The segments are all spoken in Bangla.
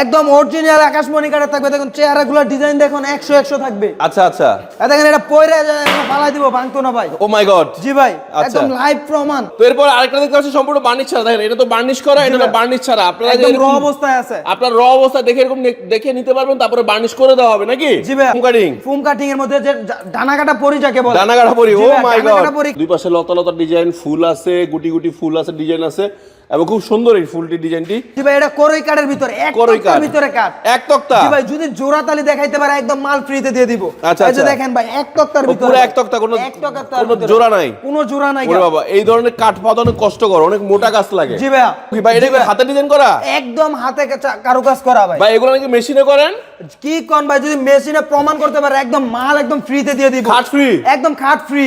একদম অরিজিনাল আকাশমণি কাঠের থাকবে। দেখুন চেহারাগুলো ডিজাইন দেখুন একশো একশো থাকবে। আচ্ছা আচ্ছা। দেখেন এটা পয়রা যায় ফালাই দিব ভাঙতো না ভাই। ও মাই গড জি ভাই আচ্ছা। একদম লাইভ প্রমাণ। তো এরপর আরেকটা দেখতে পাচ্ছি সম্পূর্ণ বার্নিশ ছাড়া। দেখেন এটা তো বার্নিশ করা এটা হলো বার্নিশ ছাড়া। আপনারা একদম র অবস্থায় আছে। আপনার র অবস্থা দেখে এরকম দেখে নিতে পারবেন তারপরে বার্নিশ করে দেওয়া হবে নাকি? জি ভাই। ফুম কাটিং ফুম কাটিং এর মধ্যে যে ডানা কাটা পরি যাকে বলে। ডানা কাটা পরি ও মাই গড দুই পাশে লতা লতা ডিজাইন ফুল আছে গুটি গুটি ফুল আছে ডিজাইন আছে। এবং খুব সুন্দর এই ফুলটি ডিজাইনটি। জি ভাই এটা করই কাঠের ভিতরে এক করই কাঠ। ভিতরে কাঠ। এক তক্তা। জি ভাই যদি জোড়া তালি দেখাইতে পারে একদম মাল ফ্রিতে দিয়ে দিব। আচ্ছা, এই যে আচ্ছা। দেখেন ভাই এক তক্তার ভিতরে পুরো এক তক্তা, কোনো- এক তক্তার কোনো জোড়া নাই? কোনো জোড়া নাই ওরে বাবা এই ধরনের কাঠ পাতা অনেক কষ্টকর অনেক মোটা গাছ লাগে। জি ভাইয়া। কি ভাই এটা হাতে ডিজাইন করা? একদম হাতে কারুকাজ করা ভাই। ভাই এগুলো নাকি মেশিনে করেন? কি কোন ভাই যদি মেশিনে প্রমাণ করতে পারে একদম মাল একদম ফ্রিতে দিয়ে দিব। খাট ফ্রি একদম খাট ফ্রি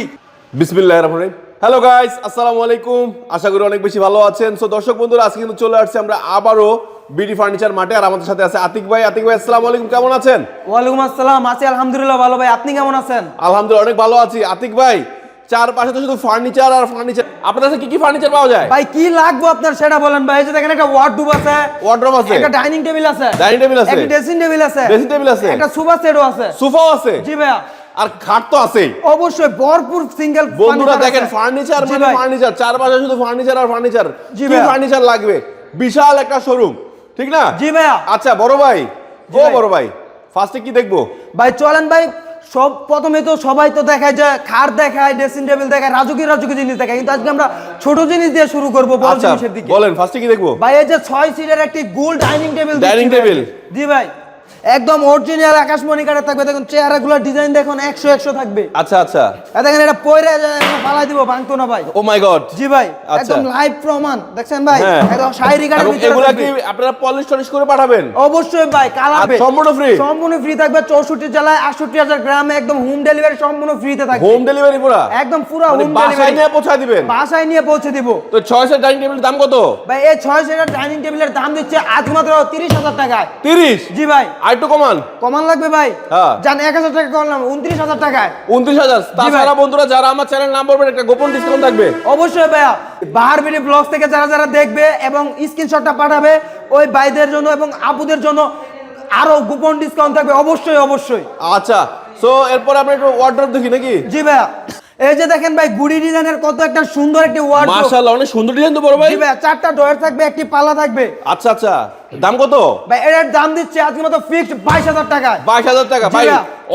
বিসমিল্লাহ রহমান হ্যালো গাইস আসসালামু আলাইকুম আশা করি অনেক বেশি ভালো আছেন। সো দর্শক বন্ধুরা আজকে কিন্তু চলে আসছে আমরা আবারও বিডি ফার্নিচার মাঠে। আর আমাদের সাথে আছে আতিক ভাই। আতিক ভাই আসসালামু আলাইকুম। কেমন আছেন? ওয়ালাইকুম আসসালাম। আছি আলহামদুলিল্লাহ ভালো ভাই। আপনি কেমন আছেন? আলহামদুলিল্লাহ অনেক ভালো আছি। আতিক ভাই চারপাশে তো শুধু ফার্নিচার আর ফার্নিচার আপনার কাছে কি কি ফার্নিচার পাওয়া যায়? ভাই কি লাগবে আপনার সেটা বলেন ভাই। এই যে দেখেন একটা ওয়ার্ডরোব আছে। ওয়ার্ড্রপ আছে? একটা ডাইনিং টেবিল আছে। ডাইনিং table আছে। একটা ড্রেসিং টেবিল আছে। Dressing table আছে। একটা সোফা সেটও আছে। সোফাও আছে? জি ভাইয়া। আর খাট তো আছেই। অবশ্যই ভরপুর সিঙ্গেল বন্ধুরা দেখেন ফার্নিচার মানে ফার্নিচার চারপাশে শুধু ফার্নিচার আর ফার্নিচার জি কি ফার্নিচার লাগবে? বিশাল একটা শোরুম ঠিক না? জি ভাইয়া। আচ্ছা বড় ভাই ও বড় ভাই ফার্স্টে কি দেখব? ভাই চলেন ভাই সব প্রথমে তো সবাই তো দেখায় যে খাট দেখায় ড্রেসিং টেবিল দেখায় রাজুকি রাজুকি জিনিস দেখায় কিন্তু আজকে আমরা ছোট জিনিস দিয়ে শুরু করব বড় আচ্ছা জিনিসের দিকে। বলেন ফার্স্টে কি দেখব? ভাই এই যে ছয় সিটের একটি গোল ডাইনিং টেবিল ডাইনিং টেবিল জি ভাই। একদম অরিজিনাল আকাশমণি কাঠের থাকবে। দেখুন চেহারাগুলো ডিজাইন দেখুন একশো একশো থাকবে। আচ্ছা আচ্ছা। দেখেন এটা পয়রা ফালাই দিব ভাঙতো না ভাই। ও মাই গড জি ভাই আচ্ছা। একদম লাইভ প্রমাণ দেখছেন ভাই? হ্যাঁ। একদম শায়রি কাঠের ভিতরে এগুলা। কি আপনারা পলিশ টলিশ করে পাঠাবেন? অবশ্যই ভাই কালার আর সম্পূর্ণ free? সম্পূর্ণ ফ্রি থাকবে চৌষট্টি জেলায় আটষট্টি হাজার গ্রামে একদম হোম ডেলিভারি সম্পূর্ণ ফ্রিতে থাকবে। হোম ডেলিভারি পুরা? একদম পুরো হোম বাসায় নিয়ে পৌঁছায় দিবেন? বাসায় নিয়ে পৌঁছে দিব। তো ছয় সেট ডাইনিং টেবিলের দাম কত? ভাই এই ছয় সিটার ডাইনিং টেবিলের দাম দিচ্ছে আজ মাত্র তিরিশ হাজার টাকায়। তিরিশ? জি ভাই। কমান। কমান লাগবে ভাই? হ্যাঁ। জান এক হাজার টাকা করলাম উনত্রিশ হাজার টাকায়। উনত্রিশ হাজার। তাছাড়া বন্ধুরা যারা আমার চ্যানেল নাম বলবেন একটা গোপন ডিসকাউন্ট থাকবে। অবশ্যই ভাইয়া। বাহার ব্লগ থেকে যারা যারা দেখবে এবং স্ক্রিনশটটা পাঠাবে ওই ভাইদের জন্য এবং আপুদের জন্য আরও গোপন ডিসকাউন্ট থাকবে। অবশ্যই অবশ্যই। আচ্ছা সো এরপর আমরা একটু ওয়ার্ড্রপ দেখি নাকি? জি ভাইয়া। এই যে দেখেন ভাই গুড়ি ডিজাইনের কত একটা সুন্দর একটি ওয়ার্ড মাশাআল্লাহ অনেক সুন্দর ডিজাইন তো বড় ভাই। চারটা ডয়ার থাকবে একটি পাল্লা থাকবে। আচ্ছা আচ্ছা। দাম কত? ভাই এটার দাম দিচ্ছে আজকে মতো ফিক্সড বাইশ হাজার টাকায়। বাইশ হাজার টাকা। ভাই।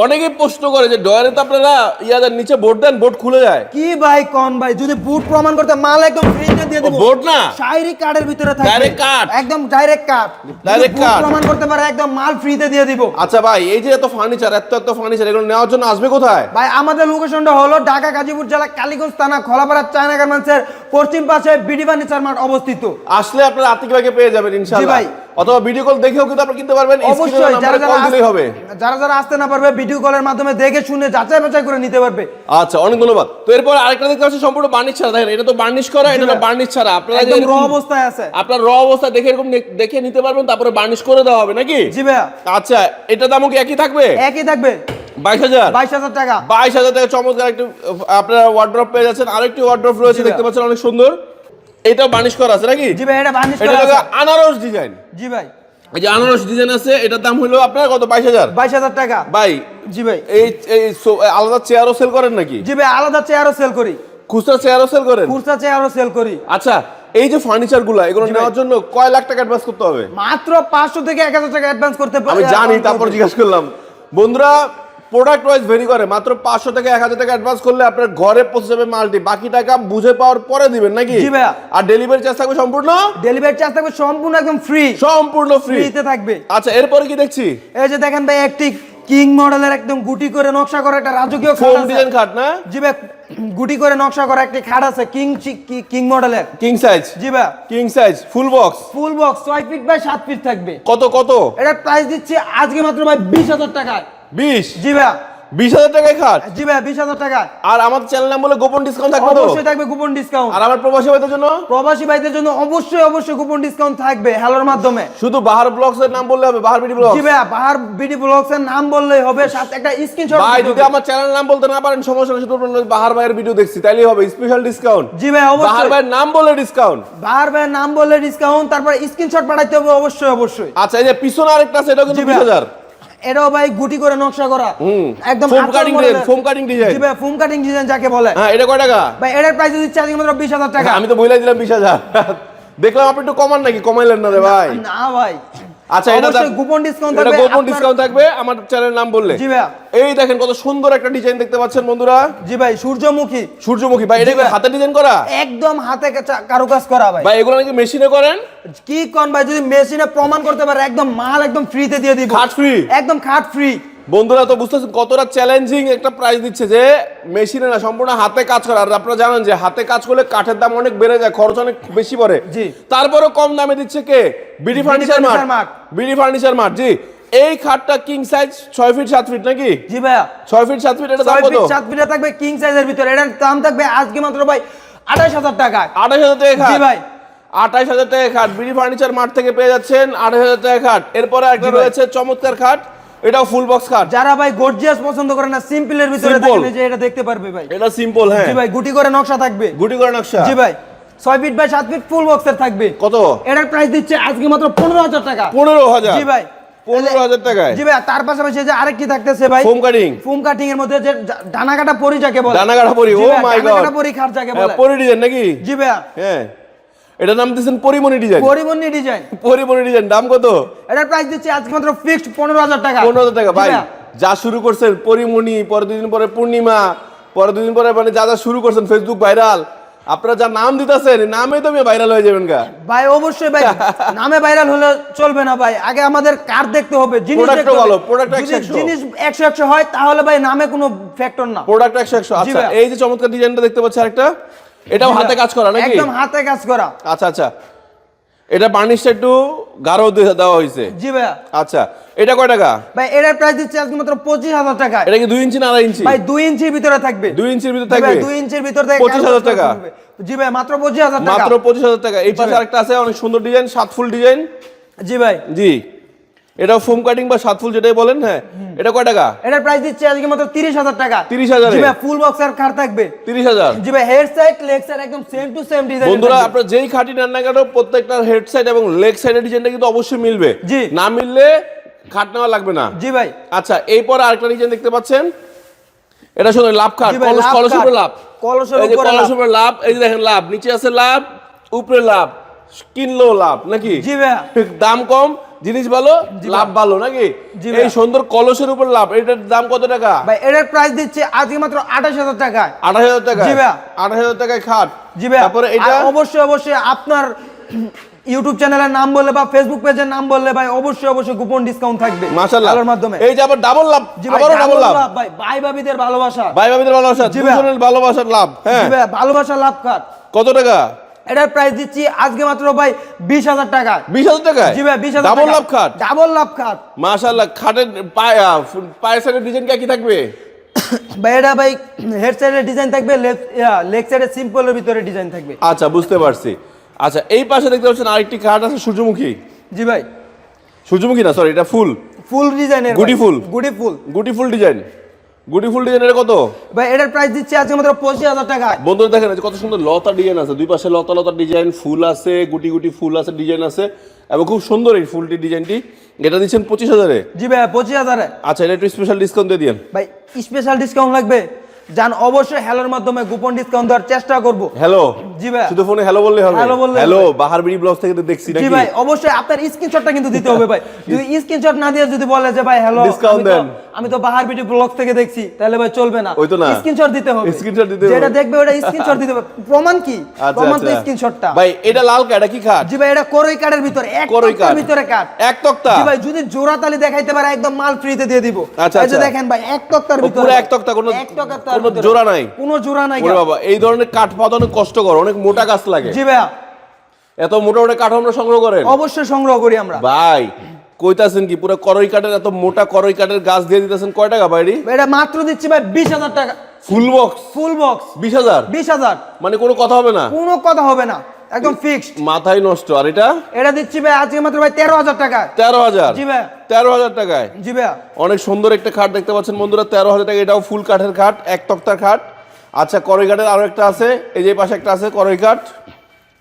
অনেকেই প্রশ্ন করে যে ডয়ারে তো আপনারা ইয়াদের নিচে বোর্ড দেন বোর্ড খুলে যায়। কি ভাই কোন ভাই? যদি বুট প্রমাণ করতে মাল একদম ফ্রিতে দিয়ে দেবো। বোর্ড না? শায়রি কার্ডের ভিতরে থাকবে। Direct card? একদম ডাইরেক্ট কার্ড Direct card? প্রমাণ করতে পারে একদম মাল ফ্রিতে দিয়ে দিব। আচ্ছা ভাই এই যে এত ফার্নিচার এত এত ফার্নিচার এগুলো নেওয়ার জন্য আসবে কোথায়? ভাই আমাদের লোকেশনটা হলো ঢাকা গাজীপুর জেলা কালীগঞ্জ থানা খোলাপাড়া চায়না গার্মেন্টসের পশ্চিম পাশে বিডি ফার্নিচার মার্ট অবস্থিত। আসলে আপনারা আতিক ভাইকে পেয়ে যাবেন ইনশাআল্লাহ। ভাই। অথবা ভিডিও কল দেখেও কিন্তু আপনারা কিনতে পারবেন অবশ্যই যারা যারা দিলেই হবে। যারা যারা আসতে না পারবে ভিডিও কলের মাধ্যমে দেখে শুনে যাচাই বাছাই করে নিতে পারবে। আচ্ছা অনেক ধন্যবাদ। তো এরপর আরেকটা দেখতে পাচ্ছি সম্পূর্ণ বার্নিশ ছাড়া। দেখেন এটা তো বার্নিশ করা এটা হলো ভাই। বার্নিশ ছাড়া। আপনারা একদম র অবস্থায় আছে। আপনার র অবস্থা দেখে এরকম দেখে নিতে পারবেন তারপরে বার্নিশ করে দেওয়া হবে নাকি? জি ভাইয়া। আচ্ছা এটা দামও কি একই থাকবে? একই থাকবে। বাইশ হাজার? বাইশ হাজার টাকা। বাইশ হাজার টাকা চমৎকার একটু আপনারা ওয়ার্ড্রপ পেয়ে যাচ্ছেন। আরেকটি ওয়ার্ড্রপ রয়েছে দেখতে পাচ্ছেন অনেক সুন্দর। এটাও বার্নিশ করা আছে নাকি? জি ভাই এটা বার্নিশ করা আছে। আনারস ডিজাইন জি ভাই। এই যে আনারস ডিজাইন আছে এটার দাম হলো আপনার কত? বাইশ হাজার? বাইশ হাজার টাকা। ভাই জি ভাই। এই এই আলাদা চেয়ারও সেল করেন নাকি? জি ভাই আলাদা চেয়ারও সেল করি। খুচরা চেয়ারও সেল করেন? খুচরা চেয়ারও সেল করি। আচ্ছা এই যে ফার্নিচারগুলা এগুলো নেওয়ার জন্য কয় লাখ টাকা অ্যাডভান্স করতে হবে? মাত্র পাঁচশো থেকে এক হাজার টাকা অ্যাডভান্স করতে পারি আমি জানি তারপর জিজ্ঞাসা করলাম। বন্ধুরা প্রোডাক্ট ওয়াইজ ভেরি করে মাত্র পাঁচশো থেকে এক হাজার টাকা অ্যাডভান্স করলে আপনার ঘরে পৌঁছে যাবে মালটি। বাকি টাকা বুঝে পাওয়ার পরে দিবেন নাকি? জি ভাইয়া। আর ডেলিভারি চার্জ থাকবে সম্পূর্ণ? ডেলিভারি চার্জ থাকবে সম্পূর্ণ একদম ফ্রি সম্পূর্ণ ফ্রি ফ্রিতে থাকবে। আচ্ছা এরপরে কি দেখছি? এই যে দেখেন ভাই একটি কিং মডেলের একদম গুটি করে নকশা করা একটা রাজকীয় খাট ডিজাইন খাট না? জি ভাই গুটি করে নকশা করা একটি খাট আছে কিং কিং মডেলের কিং সাইজ জি ভাই। King size full box full box ছয় ফিট বাই সাত ফিট থাকবে। কত কত? এটা প্রাইস দিচ্ছি আজকে মাত্র ভাই বিশ হাজার টাকায়। বিশ? জি ভাই। বিশ হাজার টাকায় খাট? জি ভাই বিশ হাজার টাকা। আর আমার চ্যানেল নাম বলে গোপন ডিসকাউন্ট থাকবে তো? অবশ্যই থাকবে কুপন ডিসকাউন্ট আর আমার প্রবাসী ভাইদের জন্য? প্রবাসী ভাইদের জন্য অবশ্যই অবশ্যই কুপন ডিসকাউন্ট থাকবে হ্যালোর মাধ্যমে। শুধু বাহার ব্লগস এর নাম বললে হবে বাহার বিডি ব্লগ জি ভাই বাহার বিডি ব্লগস এর নাম বললেই হবে সাথে একটা স্ক্রিনশট ভাই যদি আমার চ্যানেল নাম বলতে না পারেন সমস্যা নেই শুধু বাহার ভাইয়ের ভিডিও দেখছি তাইলেই হবে স্পেশাল ডিসকাউন্ট জি ভাই বাহার ভাইয়ের নাম বলে ডিসকাউন্ট বাহার ভাইয়ের নাম বললে ডিসকাউন্ট তারপর স্ক্রিনশট পাঠাইতে হবে অবশ্যই অবশ্যই। আচ্ছা এই যে পিছনে আরেকটা আছে এটাও কিন্তু জি বিশ ভাই। হাজার। এটাও ভাই গুটি করে নকশা করা। একদম foam cutting cutting foam cutting design। জি ভাই ফোম কাটিং ডিজাইন যাকে বলে। হ্যাঁ এটা কয় টাকা? ভাই এটার প্রাইস দিচ্ছে আজকে মাত্র বিশ হাজার টাকা। আমি তো বইলাই দিলাম বিশ হাজার। দেখলাম আপনি একটু কমান নাকি? কমাইলেন না রে ভাই। না ভাই। আচ্ছা এটা গোপন ডিসকাউন্ট এটা থাকবে গোপন আপনার- ডিসকাউন্ট থাকবে আমার চ্যানেলের নাম বললে। জি ভাই এই দেখেন কত সুন্দর একটা ডিজাইন দেখতে পাচ্ছেন বন্ধুরা। জি ভাই সূর্যমুখী। সূর্যমুখী। ভাই এটা হাতে ডিজাইন করা? একদম হাতে কারুকাজ করা ভাই। ভাই এগুলো নাকি মেশিনে করেন? কি কোন ভাই যদি মেশিনে প্রমাণ করতে পারে একদম মাল একদম ফ্রিতে দিয়ে দিব। খাট ফ্রি একদম খাট ফ্রি বন্ধুরা তো বুঝতেছেন কতটা চ্যালেঞ্জিং একটা প্রাইস দিচ্ছে যে মেশিনে না সম্পূর্ণ হাতে কাজ করা। আর আপনারা জানেন যে হাতে কাজ করলে কাঠের দাম অনেক বেড়ে যায় খরচ অনেক বেশি পড়ে। জি। তারপরেও কম দামে দিচ্ছে কে? BD furniture mart BD furniture mart জি। এই খাটটা কিং সাইজ ছয় ফিট সাত ফিট নাকি? জি ভাইয়া। ছয় ফিট সাত ফিট এটা দাম কত? ফিট সাত ফিটে থাকবে কিং সাইজের ভিতরে। এটার দাম থাকবে আজকে মাত্র ভাই আঠাশ হাজার টাকা। আঠাশ হাজার টাকা জি ভাই। আঠাশ হাজার টাকা খাট। বিডি ফার্নিচার মার্ট থেকে পেয়ে যাচ্ছেন আঠাশ হাজার টাকা খাট। এরপরে একটা। রয়েছে চমৎকার খাট। এটাও ফুল বক্স খাট যারা ভাই গর্জিয়াস পছন্দ করে না সিম্পলের ভিতরে। দেখেন যে এটা দেখতে পারবে ভাই। এটা সিম্পল হ্যাঁ। জি ভাই গুটি করে নকশা থাকবে। গুটি করে নকশা। জি ভাই ছয় ফিট বাই সাত ফিট ফুল বক্সের থাকবে। কত? এটার প্রাইস দিচ্ছে আজকে মাত্র পনেরো হাজার টাকা। পনেরো হাজার। জি ভাই। পনেরো হাজার টাকায়। জি ভাই তার পাশাপাশি যে আরেকটি থাকতেছে ভাই। ফোম কাটিং ফোম কাটিং এর মধ্যে যে ডানা কাটা পরি যাকে বলে। ডানা কাটা পরি ও ভাই, মাই ডানা কাটা পরি খাট যাকে বলে। পরি ডিজাইন নাকি? জি ভাইয়া হ্যাঁ। এটার নাম দিয়েছেন Porimoni design design Porimoni design দাম কত? এটার প্রাইস দিচ্ছে আজকে মাত্র ফিক্সড পনেরো হাজার টাকা। পনেরো হাজার টাকা ভাই যা শুরু করছেন পরিমণি পরে দুদিন পরে পূর্ণিমা পরে দুদিন পরে মানে যা যা শুরু করছেন ফেসবুক ভাইরাল আপনারা যা নাম দিতেছেন নামে তো ভাইরাল হয়ে যাবেন গা। ভাই অবশ্যই ভাই নামে ভাইরাল হলে চলবে না ভাই। আগে আমাদের কার্ড দেখতে হবে জিনিস দেখতে ভালো, যদি 100 জিনিস একশো একশো। হয় তাহলে ভাই নামে কোনো ফ্যাক্টর না। প্রোডাক্ট একশো একশো। জি আচ্ছা এই যে চমৎকার ডিজাইনটা দেখতে পাচ্ছি আরেকটা। এটাও হাতে কাজ করা নাকি? একদম হাতে কাজ করা। আচ্ছা আচ্ছা। এটা বার্নিশটা একটু গাঢ় দেওয়া হয়েছে। জি ভাইয়া। আচ্ছা এটা কয় টাকা? ভাই এটার প্রাইস দিচ্ছে আজকে মাত্র পঁচিশ হাজার টাকা এটা কি দুই ইঞ্চি না আড়াই ইঞ্চি? ভাই দুই ইঞ্চির ভিতরে থাকবে। দুই ইঞ্চির ভিতরে থাকবে? দুই ইঞ্চির ভিতর থেকে 25,000 টাকা। জি ভাই মাত্র পঁচিশ হাজার টাকা। মাত্র পঁচিশ হাজার টাকা। এই পাশে আরেকটা আছে অনেক সুন্দর ডিজাইন সাত ফুল ডিজাইন জি ভাই। জি। এটা ফোম কাটিং বা সাত ফুল যেটাই বলেন হ্যাঁ। এটা কয় টাকা? এটার প্রাইস দিচ্ছে আজকে মাত্র তিরিশ হাজার টাকা। 30,000 জি ভাই ফুল বক্সের কার থাকবে। তিরিশ হাজার? জি ভাই হেড সাইড লেগ সাইড একদম সেম টু সেম ডিজাইন বন্ধুরা আপনার যেই খাটি নেন না কেন প্রত্যেকটা হেড সাইড এবং লেগ সাইডের ডিজাইনটা কিন্তু অবশ্যই মিলবে। জি। না মিললে খাট নেওয়া লাগবে না। জি ভাই। আচ্ছা এরপর আরেকটা ডিজাইন দেখতে পাচ্ছেন? এটা শুনুন লাভ খাট। কলস লাভ উপরে লাভ। কলসের এই উপরে লাভ। কলসের উপরে লাভ এই যে দেখেন লাভ। নিচে আছে লাভ উপরে লাভ। কিনলেও লাভ নাকি? জি ভাই। দাম কম জিনিস ভালো? লাভ ভালো নাকি? এই সুন্দর কলসের উপর লাভ এটার দাম কত টাকা? ভাই এটার প্রাইস দিচ্ছে আজকে মাত্র আঠাশ হাজার টাকা আঠাশ হাজার টাকা জি ভাইয়া। আঠাশ হাজার টাকায় খাট। জি ভাই। তারপরে এটা? অবশ্যই অবশ্যই আপনার ইউটিউব চ্যানেলের নাম বললে বা ফেসবুক পেজের নাম বললে ভাই অবশ্যই অবশ্যই কুপন ডিসকাউন্ট থাকবে মাশাআল্লাহ। আলোর মাধ্যমে। এই যে আবার ডাবল লাভ জি ভাই আবারও ডাবল লাভ। ভাই ভাই ভাবিদের ভালোবাসা। ভাই ভাবিদের ভালোবাসা। দুজনের ভালোবাসার লাভ হ্যাঁ। জি ভাই ভালোবাসা লাভ কাট কত টাকা? এটার প্রাইস দিচ্ছি আজকে মাত্র ভাই বিশ হাজার টাকা। বিশ হাজার টাকা জি ভাই বিশ হাজার ডাবল লাভ খাট? ডাবল লাভ খাট। মাশাআল্লাহ খাটের পায়ে পায়ের সাইডের ডিজাইন কি থাকবে? ভাই এটা ভাই হেড সাইডের ডিজাইন থাকবে লেগ সাইডের সিম্পলের ভিতরে ডিজাইন থাকবে। আচ্ছা বুঝতে পারছি। আচ্ছা এই পাশে দেখতে পাচ্ছেন আরেকটি খাট আছে সূর্যমুখী। জি ভাই। সূর্যমুখী না সরি এটা ফুল। ফুল ডিজাইনের গুটি ফুল। গুটি ফুল। গুটি ফুল ডিজাইন গুটি ফুল ডিজাইনের কত? ভাই এটার প্রাইস দিচ্ছি আজকে মাত্র পঁচিশ হাজার টাকা বন্ধুরা দেখেন কত সুন্দর লতা ডিজাইন আছে। দুই পাশে লতা লতা ডিজাইন ফুল আছে গুটি গুটি ফুল আছে ডিজাইন আছে এবং খুব সুন্দর এই ফুলটি ডিজাইনটি। এটা দিচ্ছেন পঁচিশ হাজারে? জি ভাই পঁচিশ হাজারে। আচ্ছা এটা একটু স্পেশাল ডিসকাউন্ট দিয়ে দিন ভাই স্পেশাল ডিসকাউন্ট লাগবে। জান অবশ্যই হ্যালোর মাধ্যমে গোপন ডিসকাউন্ট দেওয়ার চেষ্টা করব। হ্যালো জি ভাই। শুধু ফোনে হ্যালো বললে হবে? Hello বললেই হ্যালো বাহার বিড়ি ব্লগ থেকে তো দেখছি নাকি? জি ভাই অবশ্যই আপনার স্ক্রিনশটটা কিন্তু দিতে হবে ভাই। যদি স্ক্রিনশট না দিয়ে যদি বলে যে ভাই হ্যালো Discount দেন। আমি তো বাহার বিটি ব্লগ থেকে দেখছি তাহলে ভাই চলবে না। ওই তো না। স্ক্রিনশট দিতে হবে। Screenshot দিতে হবে। যেটা দেখবে ওটা স্ক্রিনশট দিতে হবে। প্রমাণ কি? আচ্ছা প্রমাণ তো আচ্ছা। স্ক্রিনশটটা ভাই এটা লাল এটা কি খাট জি ভাই এটা করই কার্ডের ভিতরে এক করই তক্তার। ভিতরে কাট এক তক্তা। জি ভাই যদি জোড়া তালি দেখাইতে পারে একদম মাল ফ্রিতে দিয়ে দিব। আচ্ছা, আচ্ছা। দেখেন ভাই এক তক্তার ভিতরে পুরো এক তক্তা, কোনো- এক তক্তার মধ্যে জোড়া নাই? কোনো জোড়া নাই বাবা এই ধরনের কাঠ পাতা অনেক কষ্টকর অনেক মোটা গাছ লাগে। জি ভাইয়া। এত মোটা মোটা কাঠ আমরা সংগ্রহ করেন? অবশ্যই সংগ্রহ করি আমরা। ভাই কইতাছেন কি পুরো করই কাঠের এত মোটা করই কাঠের গাছ দিয়ে দিতেছেন কয় টাকা বাইরি এটা মাত্র দিচ্ছি ভাই বিশ হাজার টাকা। ফুল বক্স ফুল বক্স বিশ হাজার? বিশ হাজার। মানে কোনো কথা হবে না? কোনো কথা হবে না। একদম ফিক্সড মাথায় নষ্ট। আর এটা? এটা দিচ্ছি ভাই আজকে মাত্র ভাই তেরো হাজার টাকা তেরো হাজার? জি ভাই। তেরো হাজার টাকায়? জি ভাই। অনেক সুন্দর একটা খাট দেখতে পাচ্ছেন বন্ধুরা তেরো হাজার টাকা এটাও ফুল কাঠের খাট এক তক্তার খাট। আচ্ছা করই কাঠের আরও একটা আছে। এই যে পাশে একটা আছে করই কাঠ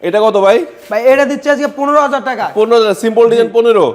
এটা কত ভাই? ভাই এটা দিচ্ছি আজকে পনেরো হাজার টাকা পনেরো হাজার সিম্পল ডিজাইন পনেরো।